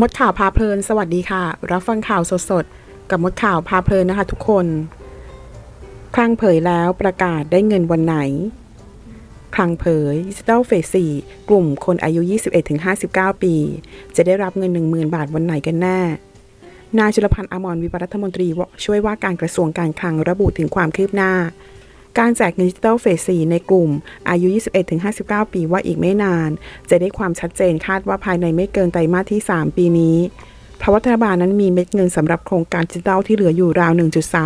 มดข่าวพาเพลิน สวัสดีค่ะ รับฟังข่าวสดๆ กับมดข่าวพาเพลินนะคะทุกคน คลังเผยแล้วประกาศได้เงินวันไหน คลังเผยดิจิทัลเฟส4กลุ่มคนอายุ 21-59 ปี จะได้รับเงิน 10,000 บาทวันไหนกันแน่ นายจุลพันธ์อมรวิวัฒน์รัฐมนตรีช่วยว่าการกระทรวงการคลังระบุถึงความคืบหน้า การแจกเงินดิจิทัลเฟส4ในกลุ่ม อายุ 21-59 ปีว่าอีกไม่นาน จะได้ความชัดเจนคาดว่าภายในไม่เกินไตรมาสที่ 3 ปีนี้เพราะว่ารัฐบาลนั้นมีเม็ดเงินสำหรับโครงการดิจิทัลที่เหลืออยู่ราว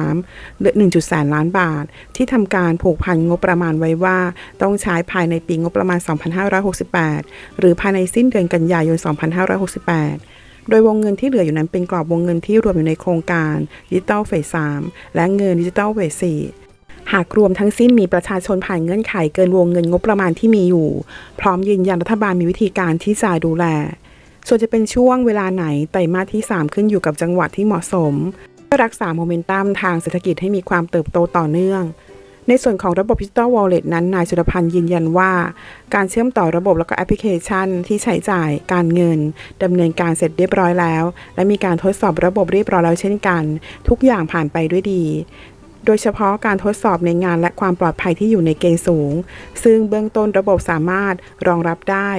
1.3 หรือ 1. แสนล้านบาท ที่ทำการผูกพันงบประมาณไว้ว่า ต้องใช้ภายในปีงบประมาณ 2568 หรือภายในสิ้นเดือนกันยายน 2568โดยวงเงินที่เหลืออยู่นั้นเป็นกรอบวงเงินที่รวมอยู่ในโครงการดิจิทัลเฟส3และเงินดิจิทัลเฟส4 หากรวมทั้งสิ้นมีประชาชนผ่านเงื่อนไขเกินวงเงินงบประมาณที่มีอยู่ พร้อมยืนยันรัฐบาลมีวิธีการที่จะดูแล ส่วนจะเป็นช่วงเวลาไหนไตรมาสที่ 3 ขึ้นอยู่กับจังหวัดที่เหมาะสมเพื่อรักษาโมเมนตัมทางเศรษฐกิจให้มีความเติบโตต่อเนื่องในส่วนของระบบดิจิตอลวอลเล็ตนั้น นายสุรพันธ์ยืนยันว่า การเชื่อมต่อระบบและก็แอปพลิเคชันที่ใช้จ่ายการเงินดำเนินการเสร็จเรียบร้อยแล้ว และมีการทดสอบระบบเรียบร้อยแล้วเช่นกัน ทุกอย่างผ่านไปด้วยดี โดยเฉพาะการทดสอบในงานและความปลอดภัยที่อยู่ในเกณฑ์สูง ซึ่งเบื้องต้นระบบสามารถรองรับได้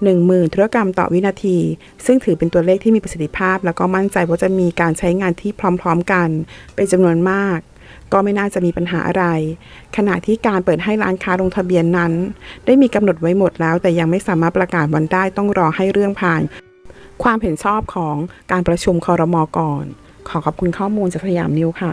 10,000ธุรกรรมต่อวินาที ซึ่งถือเป็นตัวเลขที่มีประสิทธิภาพ แล้วก็มั่นใจว่าจะมีการใช้งานที่พร้อมๆกัน เป็นจำนวนมาก ก็ไม่น่าจะมีปัญหาอะไร ขณะที่การเปิดให้ร้านค้าลงทะเบียนนั้น ได้มีกำหนดไว้หมดแล้ว แต่ยังไม่สามารถประกาศวันได้ต้องรอให้เรื่องผ่าน ความเห็นชอบของการประชุมคอรมอก่อน ขอขอบคุณข้อมูลจากสยามนิวค่ะ